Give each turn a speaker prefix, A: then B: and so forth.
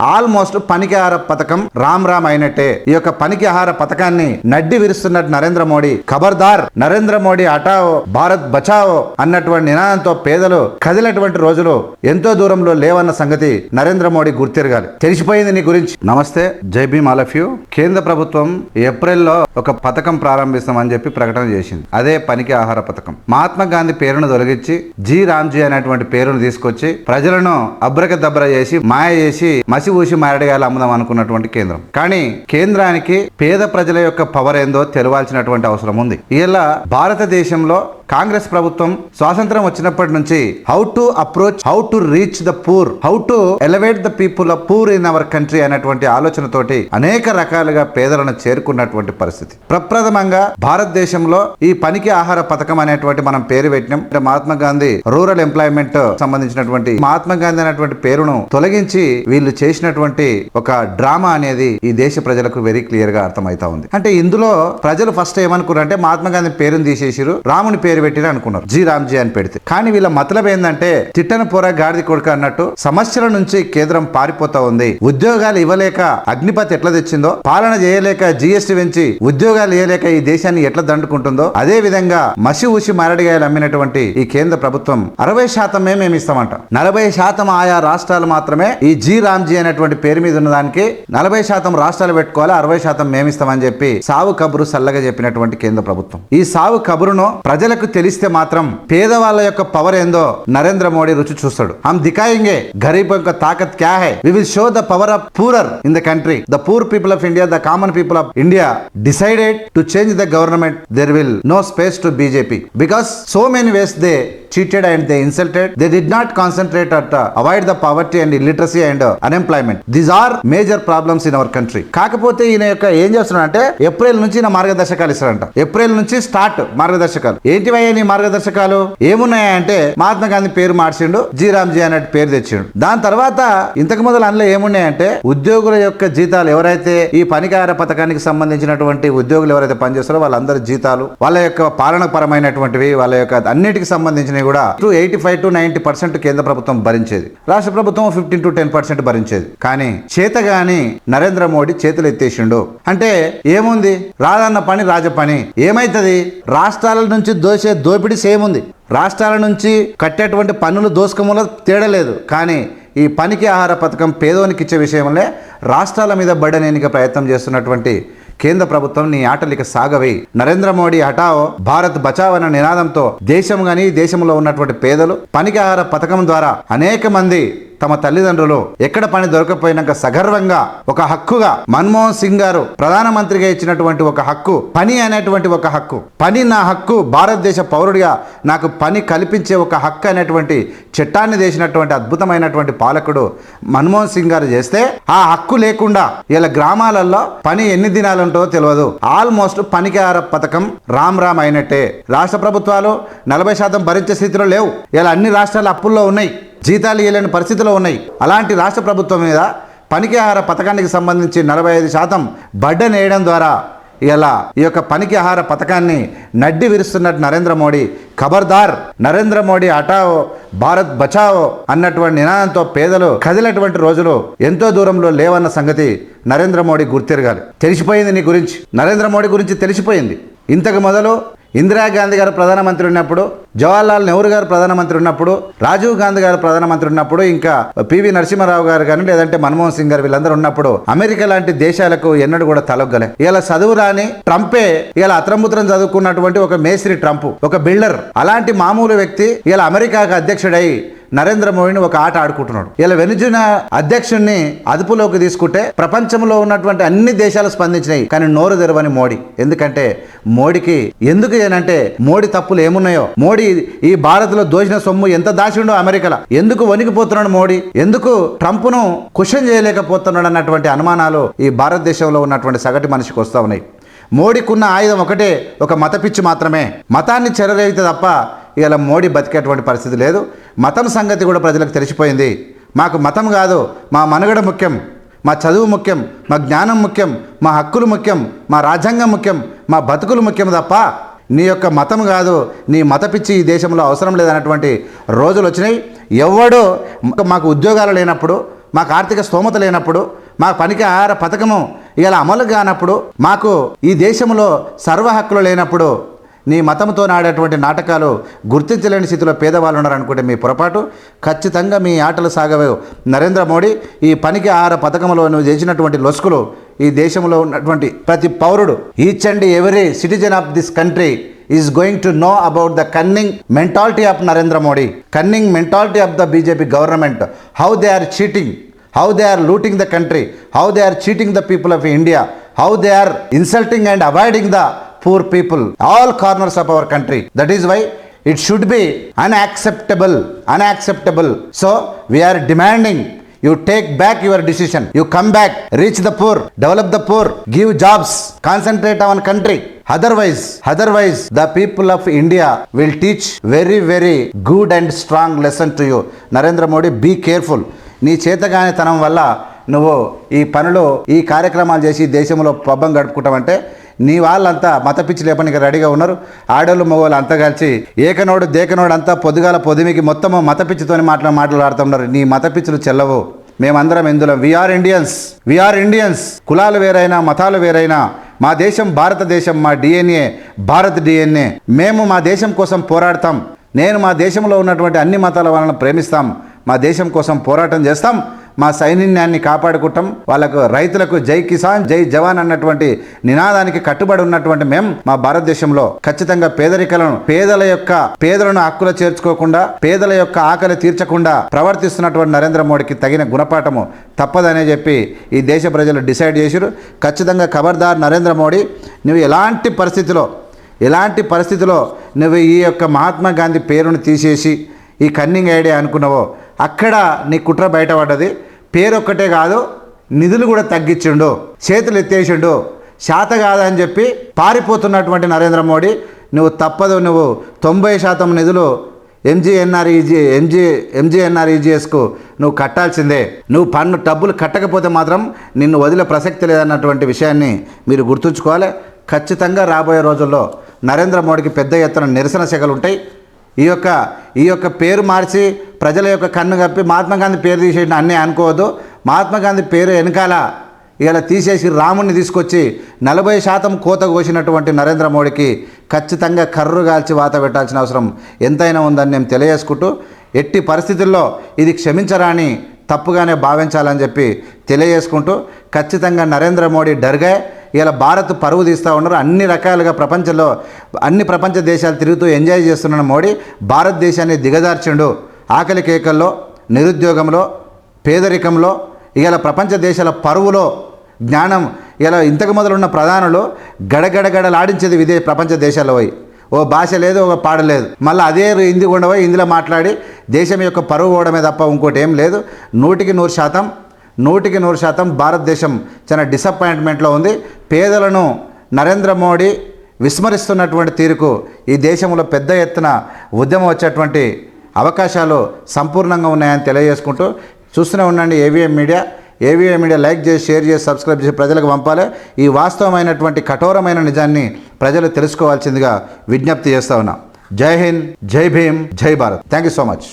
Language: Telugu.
A: ఆల్మోస్ట్ పనికి ఆహార పథకం రామ్ రామ్ అయినట్టే ఈ యొక్క పనికి ఆహార పథకాన్ని నడ్డి విరుస్తున్నట్టు నరేంద్ర మోడీ ఖబర్దార్ నరేంద్ర మోడీ అటావో భారత్ బచావో అన్నటువంటి నినాదంతో పేదలు కదిలినటువంటి రోజులు ఎంతో దూరంలో లేవన్న సంగతి నరేంద్ర మోడీ గుర్తిరగాలి. తెలిసిపోయింది నీ గురించి. నమస్తే జై భీమ్ ఆల్ ఆఫ్ యూ. కేంద్ర ప్రభుత్వం ఏప్రిల్లో ఒక పథకం ప్రారంభిస్తామని చెప్పి ప్రకటన చేసింది. అదే పనికి ఆహార పథకం మహాత్మా గాంధీ పేరును తొలగించి జీ రామ్జీ అనేటువంటి పేరును తీసుకొచ్చి ప్రజలను అబ్రక దబ్ర చేసి మాయ చేసి మసి ఊసి మారడిగాలు అమ్ముదాం అనుకున్నటువంటి కేంద్రం. కానీ కేంద్రానికి పేద ప్రజల యొక్క పవర్ ఏందో తెలవాల్సినటువంటి అవసరం ఉంది. ఇలా భారతదేశంలో కాంగ్రెస్ ప్రభుత్వం స్వాతంత్రం వచ్చినప్పటి నుంచి how to approach how to reach the poor how to elevate the people of poor in our country అనేటువంటి ఆలోచనతోటి అనేక రకాలుగా పేదలను చేరుకున్నటువంటి పరిస్థితి. ప్రప్రథమంగా భారతదేశంలో ఈ పనికి ఆహార పథకం అనేటువంటి మనం పేరు పెట్టినాం. అంటే మహాత్మా గాంధీ రూరల్ ఎంప్లాయ్మెంట్ సంబంధించినటువంటి మహాత్మా గాంధీ అనేటువంటి పేరును తొలగించి వీళ్ళు చేసినటువంటి ఒక డ్రామా అనేది ఈ దేశ ప్రజలకు వెరీ క్లియర్గా అర్థమైతా ఉంది. అంటే ఇందులో ప్రజలు ఫస్ట్ ఏమనుకున్నారంటే మహాత్మా గాంధీ పేరును తీసేసిరు రాముని పేరు పెట్టిరు అనుకున్నారు. జీ రామ్జీ అని పెడితే. కానీ వీళ్ళ మతలబ్ ఏంటంటే తిట్టన పోరా గాడిది కొడుకు అన్నట్టు సమస్యల నుంచి కేంద్రం పారిపోతా ఉంది. ఉద్యోగాలు ఇవ్వలేక అగ్నిపత్ ఎట్లా తెచ్చిందో పాలన చేయలేక జిఎస్టి పెంచి ఉద్యోగాలు ఇవ్వలేక ఈ దేశాన్ని ఎట్లా దండుకుంటుందో అదే విధంగా మసి ఊసి మారడిగాయలు అమ్మినటువంటి ఈ కేంద్ర ప్రభుత్వం అరవై శాతమే మేము ఇస్తామంట. నలభై శాతం ఆయా రాష్ట్రాలు మాత్రమే ఈ జీ రామ్జీ అనేటువంటి పేరు మీద ఉన్న దానికి నలభై శాతం రాష్ట్రాలు పెట్టుకోవాలి అరవై శాతం మేమిస్తామని చెప్పి సావు కబురు సల్లగా చెప్పినటువంటి కేంద్ర ప్రభుత్వం. ఈ సావు కబురును ప్రజలకు తెలిస్తే మాత్రం పేదవాళ్ళ యొక్క పవర్ ఏందో నరేంద్ర మోడీ రుచి చూస్తాడు హమ్ దికాయింగే గరీబ్ యొక్క తాకత్ క్యా high we will show the power of poorer in the country the poor people of India the common people of India decided to change the government there will no space to BJP because so many ways they cheated and they insulted. They did not concentrate at uh, avoid the poverty and illiteracy and uh, unemployment. These are major problems in our country. కాకపోతే ఈయన యొక్క ఏం చేస్తున్నాడంటే ఏప్రిల్ నుంచి నా మార్గదర్శకాలు ఇస్తాడంట ఏప్రిల్ నుంచి స్టార్ట్ మార్గదర్శకాలు ఏంటి ఏంటివయ్యా నీ మార్గదర్శకాలు? ఏమున్నాయంటే మహాత్మా గాంధీ పేరు మార్చిండు జీరామ్జీ అన్నట్టు పేరు తెచ్చిండు. దాని తర్వాత ఇంతకు మొదలు అందులో ఏమున్నాయంటే ఉద్యోగుల యొక్క జీతాలు ఎవరైతే ఈ పనికార పథకానికి సంబంధించినటువంటి ఉద్యోగులు ఎవరైతే పనిచేస్తారో వాళ్ళందరి జీతాలు వాళ్ళ యొక్క పాలన పరమైనటువంటివి వాళ్ళ యొక్క అన్నిటికి సంబంధించినవి కూడా to eighty five to ninety percent కేంద్ర ప్రభుత్వం భరించేది. రాష్ట్ర ప్రభుత్వం ఫిఫ్టీన్ టు టెన్ పర్సెంట్ భరించేది. కానీ చేతగాని నరేంద్ర మోడీ చేతులు ఎత్తేసిండు. అంటే ఏముంది? రాదన్న పని రాజ పని. ఏమైతుంది? రాష్ట్రాల నుంచి వచ్చే దోపిడీ సేమ్ ఉంది. రాష్ట్రాల నుంచి కట్టేటువంటి పన్నులు తేడా తేడలేదు కానీ ఈ పనికి ఆహార పథకం పేదోనికి ఇచ్చే విషయంలో రాష్ట్రాల మీద బడనేనిక ప్రయత్నం చేస్తున్నటువంటి కేంద్ర ప్రభుత్వం నీ ఆటలు సాగవి. నరేంద్ర మోడీ హఠావో భారత్ బచావ్ అన్న నినాదంతో దేశం గాని దేశంలో ఉన్నటువంటి పేదలు పనికి ఆహార పథకం ద్వారా అనేక మంది తమ తల్లిదండ్రులు ఎక్కడ పని దొరకపోయినాక సగర్వంగా ఒక హక్కుగా మన్మోహన్ సింగ్ గారు ప్రధానమంత్రిగా ఇచ్చినటువంటి ఒక హక్కు పని అనేటువంటి ఒక హక్కు. పని నా హక్కు భారతదేశ పౌరుడిగా నాకు పని కల్పించే ఒక హక్కు అనేటువంటి చట్టాన్ని చేసినటువంటి అద్భుతమైనటువంటి పాలకుడు మన్మోహన్ సింగ్ గారు చేస్తే ఆ హక్కు లేకుండా ఇలా గ్రామాలలో పని ఎన్ని దినాలుంటో తెలియదు. ఆల్మోస్ట్ పనికిహార పథకం రామ్ రామ్ అయినట్టే. రాష్ట్ర ప్రభుత్వాలు నలభై శాతం భరించే స్థితిలో లేవు. ఇలా అన్ని రాష్ట్రాలు అప్పుల్లో ఉన్నాయి. జీతాలు ఇవ్వలేని పరిస్థితిలో ఉన్నాయి. అలాంటి రాష్ట్ర ప్రభుత్వం మీద పనికి ఆహార పథకానికి సంబంధించి నలభై ఐదు శాతం బడ్డ వేయడం ద్వారా ఇలా ఈ యొక్క పనికి ఆహార పథకాన్ని నడ్డి విరుస్తున్నట్టు నరేంద్ర మోడీ. ఖబర్దార్ నరేంద్ర మోడీ హటావో భారత్ బచావో అన్నటువంటి నినాదంతో పేదలు కదిలినటువంటి రోజులు ఎంతో దూరంలో లేవన్న సంగతి నరేంద్ర మోడీ గుర్తిరగాలి. తెలిసిపోయింది నీ గురించి. నరేంద్ర మోడీ గురించి తెలిసిపోయింది. ఇంతకు మొదలు ఇందిరాగాంధీ గారు ప్రధానమంత్రి ఉన్నప్పుడు జవహర్లాల్ నెహ్రూ గారు ప్రధానమంత్రి ఉన్నప్పుడు రాజీవ్ గాంధీ గారు ప్రధానమంత్రి ఉన్నప్పుడు ఇంకా పివి నరసింహారావు గారు కానీ లేదంటే మన్మోహన్ సింగ్ గారు వీళ్ళందరూ ఉన్నప్పుడు అమెరికా లాంటి దేశాలకు ఎన్నడూ కూడా తలొగ్గలే. ఇలా చదువు రాని ట్రంపే ఇలా అత్రముత్రం చదువుకున్నటువంటి ఒక మేస్త్రి ట్రంప్ ఒక బిల్డర్. అలాంటి మామూలు వ్యక్తి ఇలా అమెరికాకు అధ్యక్షుడై నరేంద్ర మోడీని ఒక ఆట ఆడుకుంటున్నాడు. ఇలా వెనుజున అధ్యక్షుడిని అదుపులోకి తీసుకుంటే ప్రపంచంలో ఉన్నటువంటి అన్ని దేశాలు స్పందించినాయి కానీ నోరు తెరవని మోడీ. ఎందుకంటే మోడీకి ఎందుకు ఏనంటే మోడీ తప్పులు ఏమున్నాయో మోడీ ఈ భారత్లో దోచిన సొమ్ము ఎంత దాచిండో అమెరికాలో. ఎందుకు వణికిపోతున్నాడు మోడీ? ఎందుకు ట్రంప్ను క్వశ్చన్ చేయలేకపోతున్నాడు అన్నటువంటి అనుమానాలు ఈ భారతదేశంలో ఉన్నటువంటి సగటు మనిషికి వస్తూ ఉన్నాయి. మోడీకున్న ఆయుధం ఒకటే ఒక మత పిచ్చి మాత్రమే. మతాన్ని చెరరేగితే తప్ప ఇలా మోడీ బతికేటువంటి పరిస్థితి లేదు. మతం సంగతి కూడా ప్రజలకు తెలిసిపోయింది. మాకు మతం కాదు మా మనుగడ ముఖ్యం మా చదువు ముఖ్యం మా జ్ఞానం ముఖ్యం మా హక్కులు ముఖ్యం మా రాజ్యాంగం ముఖ్యం మా బతుకులు ముఖ్యం తప్ప నీ యొక్క మతం కాదు నీ మత పిచ్చి ఈ దేశంలో అవసరం లేదన్నటువంటి రోజులు వచ్చినాయి. ఎవడో మాకు ఉద్యోగాలు లేనప్పుడు మాకు ఆర్థిక స్తోమత లేనప్పుడు మా పనికి ఆహార పథకము ఇలా అమలు కానప్పుడు మాకు ఈ దేశంలో సర్వ హక్కులు లేనప్పుడు నీ మతంతో నాడేటువంటి నాటకాలు గుర్తించలేని స్థితిలో పేదవాళ్ళు ఉన్నారనుకుంటే మీ పొరపాటు. ఖచ్చితంగా మీ ఆటలు సాగవే నరేంద్ర మోడీ ఈ పనికి ఆహార పథకంలో నువ్వు చేసినటువంటి లొసుకులు ఈ దేశంలో ఉన్నటువంటి ప్రతి పౌరుడు each and every citizen of this country is going to know about the cunning mentality of Narendra Modi cunning mentality of the BJP government how they are cheating how they are looting the country how they are cheating the people of India how they are insulting and avoiding the poor people all corners of our country that is why it should be unacceptable unacceptable so we are demanding you take back your decision you come back reach the poor develop the poor give jobs concentrate on country otherwise otherwise the people of India will teach very very good and strong lesson to you Narendra Modi be careful నీ చేతగానేతనం వల్ల నువ్వు ఈ పనులు ఈ కార్యక్రమాలు చేసి దేశంలో పబ్బం గడుపుకుంటామంటే నీ వాళ్ళంతా మత పిచ్చి లేపనికి రెడీగా ఉన్నారు. ఆడోళ్ళు మగవాళ్ళు అంతా కలిసి ఏకనోడు దేకనోడు అంతా పొద్దుగాల పొదిమికి మొత్తము మత పిచ్చితోని మాట్లా మాట్లాడుతున్నారు నీ మత పిచ్చులు చెల్లవు. మేమందరం ఇందులో వీఆర్ ఇండియన్స్ వీఆర్ ఇండియన్స్ కులాలు వేరైనా మతాలు వేరైనా మా దేశం భారతదేశం మా డిఎన్ఏ భారత్ డిఎన్ఏ మేము మా దేశం కోసం పోరాడతాం. నేను మా దేశంలో ఉన్నటువంటి అన్ని మతాల వలన ప్రేమిస్తాం. మా దేశం కోసం పోరాటం చేస్తాం. మా సైన్యాన్ని కాపాడుకుంటాం. వాళ్ళకు రైతులకు జై కిసాన్ జై జవాన్ అన్నటువంటి నినాదానికి కట్టుబడి ఉన్నటువంటి మేము మా భారతదేశంలో ఖచ్చితంగా పేదరికలను పేదల యొక్క పేదలను హక్కులు చేర్చుకోకుండా పేదల యొక్క ఆకలి తీర్చకుండా ప్రవర్తిస్తున్నటువంటి నరేంద్ర మోడీకి తగిన గుణపాఠము తప్పదనే చెప్పి ఈ దేశ ప్రజలు డిసైడ్ చేశారు ఖచ్చితంగా ఖబర్దార్ నరేంద్ర మోడీ నువ్వు ఎలాంటి పరిస్థితిలో ఎలాంటి పరిస్థితిలో నువ్వు ఈ యొక్క మహాత్మా గాంధీ పేరును తీసేసి ఈ కన్నింగ్ ఐడియా అనుకున్నావో అక్కడ నీ కుట్ర బయటపడ్డది. పేరొక్కటే కాదు నిధులు కూడా తగ్గించిండు చేతులు ఎత్తేసిండు. శాత కాదని చెప్పి పారిపోతున్నటువంటి నరేంద్ర మోడీ నువ్వు తప్పదు నువ్వు తొంభై శాతం నిధులు ఎంజీఎన్ఆర్ఈజీ ఎంజీ ఎంజీఎన్ఆర్ఈజీఎస్కు నువ్వు కట్టాల్సిందే. నువ్వు పన్ను డబ్బులు కట్టకపోతే మాత్రం నిన్ను వదిలే ప్రసక్తి లేదన్నటువంటి విషయాన్ని మీరు గుర్తుంచుకోవాలి. ఖచ్చితంగా రాబోయే రోజుల్లో నరేంద్ర మోడీకి పెద్ద ఎత్తున నిరసన శాఖలు ఉంటాయి ఈ యొక్క ఈ యొక్క పేరు మార్చి ప్రజల యొక్క కన్ను కప్పి మహాత్మా గాంధీ పేరు తీసేసిన అన్నీ అనుకోవద్దు. మహాత్మా గాంధీ పేరు వెనకాల ఇలా తీసేసి రాముడిని తీసుకొచ్చి నలభై శాతం కోత కోసినటువంటి నరేంద్ర మోడీకి ఖచ్చితంగా కర్రు కాల్చి వాత పెట్టాల్సిన అవసరం ఎంతైనా ఉందని నేను తెలియజేసుకుంటూ ఎట్టి పరిస్థితుల్లో ఇది క్షమించరాని తప్పుగానే భావించాలని చెప్పి తెలియజేసుకుంటూ ఖచ్చితంగా నరేంద్ర మోడీ డర్గాయ్. ఇలా భారత్ పరువు తీస్తూ ఉన్నారు. అన్ని రకాలుగా ప్రపంచంలో అన్ని ప్రపంచ దేశాలు తిరుగుతూ ఎంజాయ్ చేస్తున్న మోడీ భారతదేశాన్ని దిగజార్చిండు. ఆకలి కేకల్లో నిరుద్యోగంలో పేదరికంలో ఇలా ప్రపంచ దేశాల పరువులో జ్ఞానం ఇలా ఇంతకు మొదలున్న ప్రధానులు గడగడగడలాడించేది విదే ప్రపంచ దేశాల్లో పోయి. ఓ భాష లేదు ఒక పాడ లేదు. మళ్ళీ అదే హిందీ కూడా పోయి హిందీలో మాట్లాడి దేశం యొక్క పరువు పోవడమే తప్ప ఇంకోటి ఏం లేదు. నూటికి నూరు శాతం నూటికి నూరు శాతం భారతదేశం చాలా డిసప్పాయింట్మెంట్లో ఉంది. పేదలను నరేంద్ర మోడీ విస్మరిస్తున్నటువంటి తీరుకు ఈ దేశంలో పెద్ద ఎత్తున ఉద్యమం వచ్చేటువంటి అవకాశాలు సంపూర్ణంగా ఉన్నాయని తెలియజేసుకుంటూ చూస్తూనే ఉండండి AVM media. AVM media like చేసి షేర్ చేసి సబ్స్క్రైబ్ చేసి ప్రజలకు పంపాలి. ఈ వాస్తవమైనటువంటి కఠోరమైన నిజాన్ని ప్రజలు తెలుసుకోవాల్సిందిగా విజ్ఞప్తి చేస్తా ఉన్నా. జై హింద్ జై భీమ్ జై Bharat. Thank you so much.